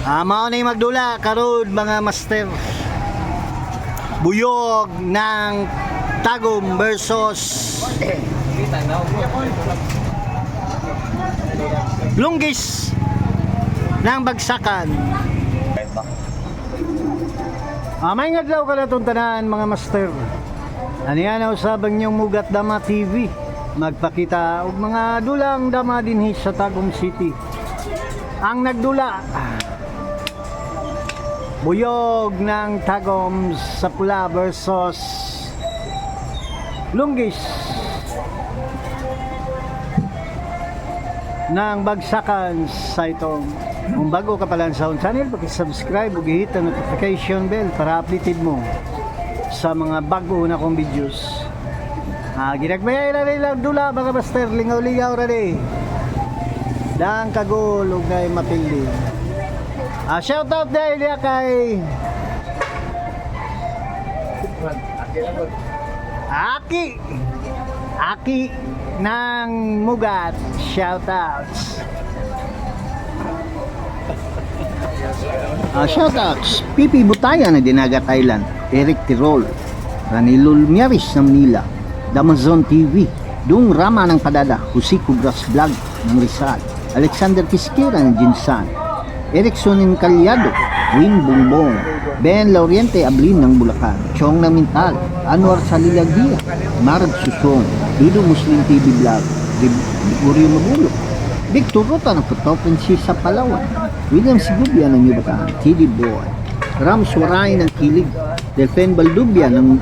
Ah, mao na magdula karon mga master. Buyog ng Tagum versus Lunggis ng Bagsakan. Ah, may nga daw ka tanan mga master. Ano yan ang usabang niyong Mugat Dama TV. Magpakita og mga dulang dama dinhi sa Tagum City. Ang nagdula Buyog ng Tagum sa Pula versus Lunggis ng Bagsakan sa itong kung bago ka pala sa Channel, pag-subscribe ug hit ang notification bell para updated mo sa mga bago na kong videos. Ah, ginagmayay na lang dula mga master, lingaw-lingaw na rin. Dang kagul ug ngay mapili. Ah, shout out dahil ya kay Aki. Aki ng Mugat. Shoutouts Ah, shoutouts Pipi Butaya na Dinagat Island. Eric Tirol. Ranilul Miaris ng Manila. Damazon TV Dung Rama ng Padada. Husiko Grass Vlog ng Rizal. Alexander Pisquera ng Jinsan Erickson Calyado Win Bumbong Ben Lauriente Ablin ng Bulacan Chong ng Mintal Anwar Salilagia Marag Susong Dudo Muslim TV Vlog Gregorio Magulo Victor Rota ng Puto Prinsesa Palawan William Sigubia ng Yubataan TD Boy Ram Suwaray ng Kilig Delfen Baldubia ng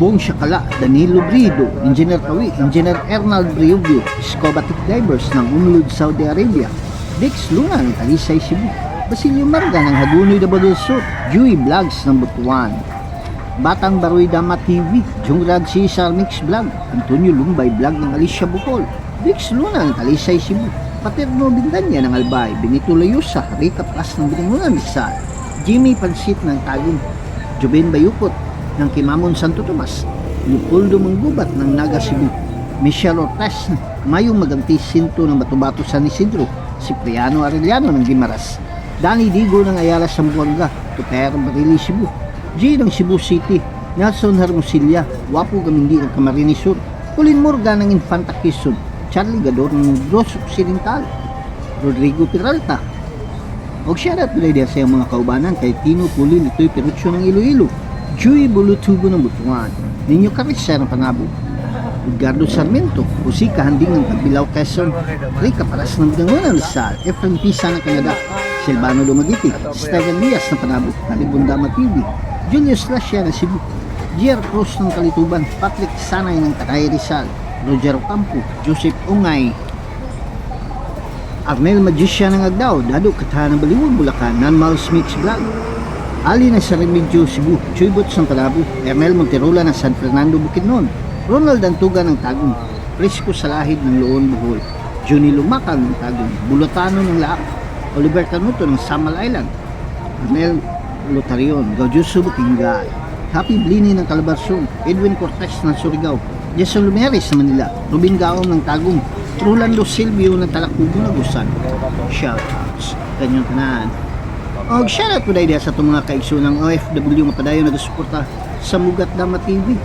Bong Shakala, Danilo Brido, Engineer Kawi, Engineer Ernald Briugio, Scobatic Divers ng Umlud, Saudi Arabia, Dix Luna ng Talisay, Cebu, Basilio Marga ng Hagunoy Dabadol Sur, Dewey Vlogs ng Butuan, Batang Baroy Dama TV, Jungrad Cesar Mix Vlog, Antonio Lumbay Vlog ng Alicia Bukol, Dix Luna ng Talisay, Cebu, Paterno Bindanya ng Albay, Benito Layusa, Rica Plus ng Binangunan Rizal, Jimmy Pansit ng Tagum, Joben Bayukot ng Kimamon Santo Tomas, Leopoldo Manggubat ng Naga Cebu, Michelle Ortez, Mayong Maganti Sinto ng Batubato San Isidro, Cipriano Arellano ng Gimaras, Danny Digo ng Ayala Sambuanga, Tuper Barili Cebu, G ng Cebu City, Nelson Hermosilla, Wapo Gamindi ng Camarines Sur, Colin Morgan ng Infanta Quezon, Charlie Gador ng Negros Occidental, Rodrigo Peralta, og shoutout pala dia sa mga kaubanan kay Tino Puli Litoy Perucho ng Iloilo, Joey Bulutubo ng Butuan, Ninyo Carissa ng Panabo, Edgardo Sarmiento, Jose Kahanding ng Pagbilaw Quezon, Rica Paras ng Bidangunan Rizal, Efren Pisa ng Canada, Silvano Lumagiti, Steven Diaz ng Panabo, Talibundama TV, Julius Lascia ng Cebu, Gier Cruz ng Kalituban, Patrick Sanay ng Takay Rizal, Roger Campo, Joseph Ungay, Arnel Magician ng Agdao, Dado Katahan ng Baliwag, Bulacan, Nanmals Mix Vlog, Ali ng Sarimidjo, Cebu, Chuybot ng Panabo, Ernel Monterola ng San Fernando, Bukidnon, Ronald Antuga ng Tagum, Prisco Salahid ng Loon, Bohol, Johnny Lumakal ng Tagum, Bulotano ng Laak, Oliver Canuto ng Samal Island, Arnel Lotarion, Gaudiuso Bukingay, Happy Blini ng Calabarzon, Edwin Cortez ng Surigao, Jason Lumeres ng Manila, Rubin Gaong ng Tagum, Rolando Silvio ng Talakubo ng Gusan. Shoutouts. Kanyang tanan. Og shoutout po dahil sa itong mga kaigsunang OFW mapadayon na suporta sa Mugat Dama TV.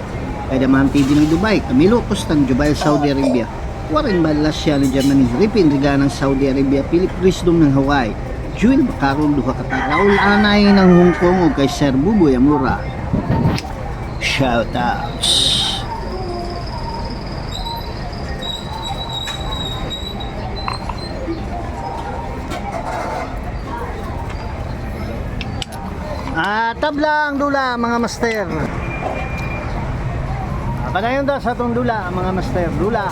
Kay Damahan TV ng Dubai, Camilo Costan, Jubail, Saudi Arabia. Warren Balasya ng Germany, Ripin Riga ng Saudi Arabia, Philip Wisdom ng Hawaii, Jewel Bacarol, Duha Kata, Raul Anay ng Hong Kong o kay Sir Buboy Amura. Shoutouts. Ah, tabla ang dula mga master. Panayon daw sa itong dula mga master. Dula.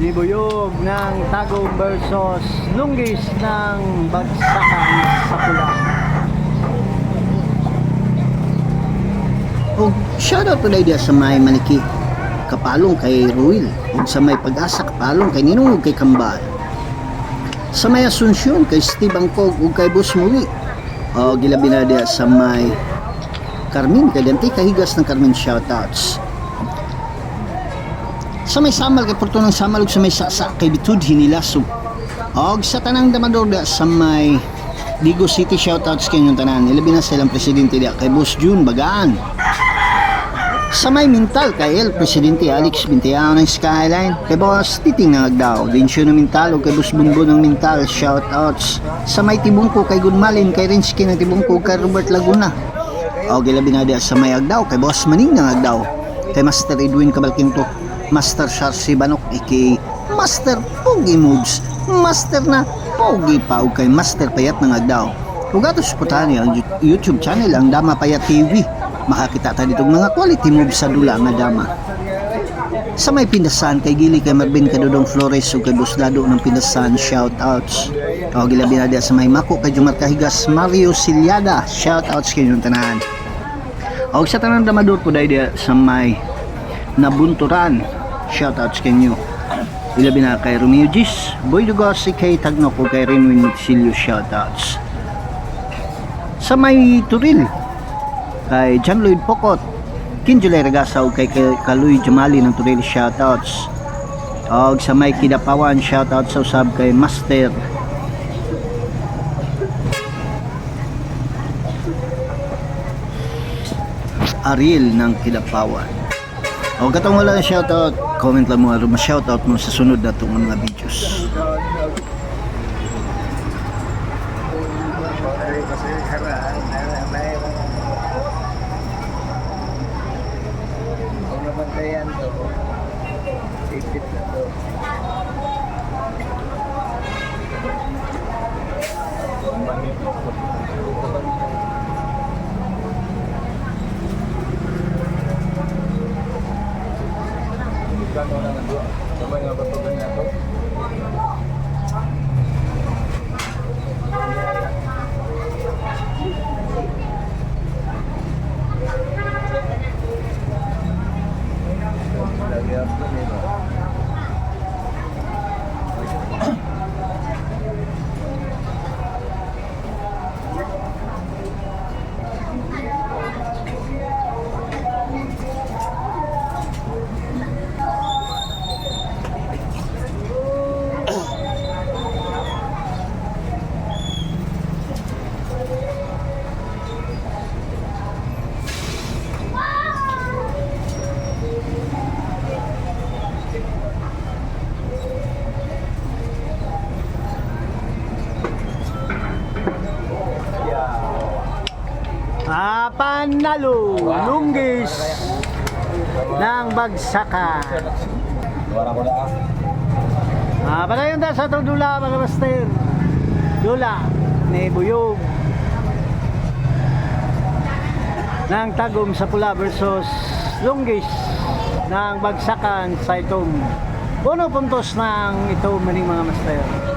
Libuyog ng Tagum versus Lunggis ng Bagsakan sa Pula. O shoutout po na sa may maniki kapalong kay Ruil ug sa may pag-asa kapalong kay Ninong kay Kambal sa may Asunsyon kay Steve Angkog ug kay Boss Muli o gilabi na sa may Carmen kay Dante kahigas ng Carmen shoutouts sa may Samal kay Porto ng Samal ug sa may Saksa kay Bitud Hinilaso Og sa tanang damador da sa may Digo City shoutouts kanyong tanan. Ilabi na silang presidente da kay Boss June Bagaan. Sa may mental kay El Presidente Alex Bintiao ng Skyline. Kay Boss Titing ng Agdao. Dinsyo ng mental o kay Boss Bunbun ng mental. Shoutouts. Sa may Tibungko kay Gunmalin. Kay Rinsky ng Tibungko kay Robert Laguna. O gilabi na da sa may Agdao kay Boss Maning ng Agdao. Kay Master Edwin Cabalquinto. Master Sharsi Banok aka Master Pogi Moves. Master na Pogi pa kay Master Payat ng Agdao. Kung gato supportahan niyo ang YouTube channel ang Dama Payat TV makakita ta dito mga quality moves sa dula nga dama sa may pindasan kay Gili kay Marvin Kadudong Flores ug kay Busdado ng pindasan shoutouts o gilabi na diya sa may Mako kay Jumar Kahigas Mario Silyada shoutouts kayong tanan o sa tanan damador po dahil diya sa may Nabunturan. Shoutouts kanyo ilabi na kay Romeo Gis Boy Dugosi kay Tagnok ug kay Renwin Silio shoutouts sa may Turil kay John Lloyd Pokot, Kinjulay Ragasaw kay kay Kaluy Jamali ng Turil shoutouts. Og sa may Kidapawan shoutout sa usab kay Master Ariel ng Kidapawan. O katong wala na shoutout, comment lang mo aron ma-shoutout mo sa sunod na itong mga videos. Kung nabantayan to, sipit na to. Lagi ako nito. Ah, panalo! Lunggis ng bagsakan. Ah. Padayon ta sa itong dula mga master. Dula ni Buyog ng Tagum sa Pula versus Lunggis ng bagsakan sa itong puno puntos ng ito maning mga master.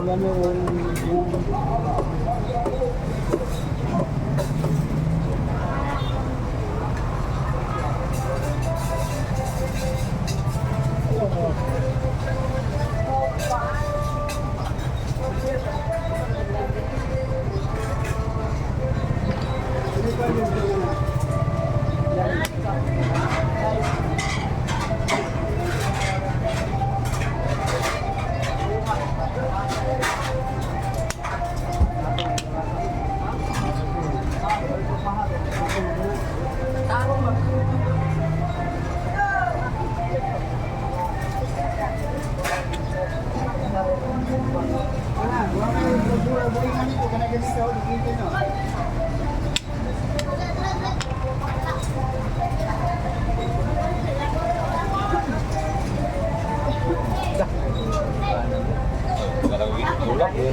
Magtulo na yung yakit.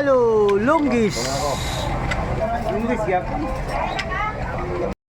panalo, lunggis. English, yap.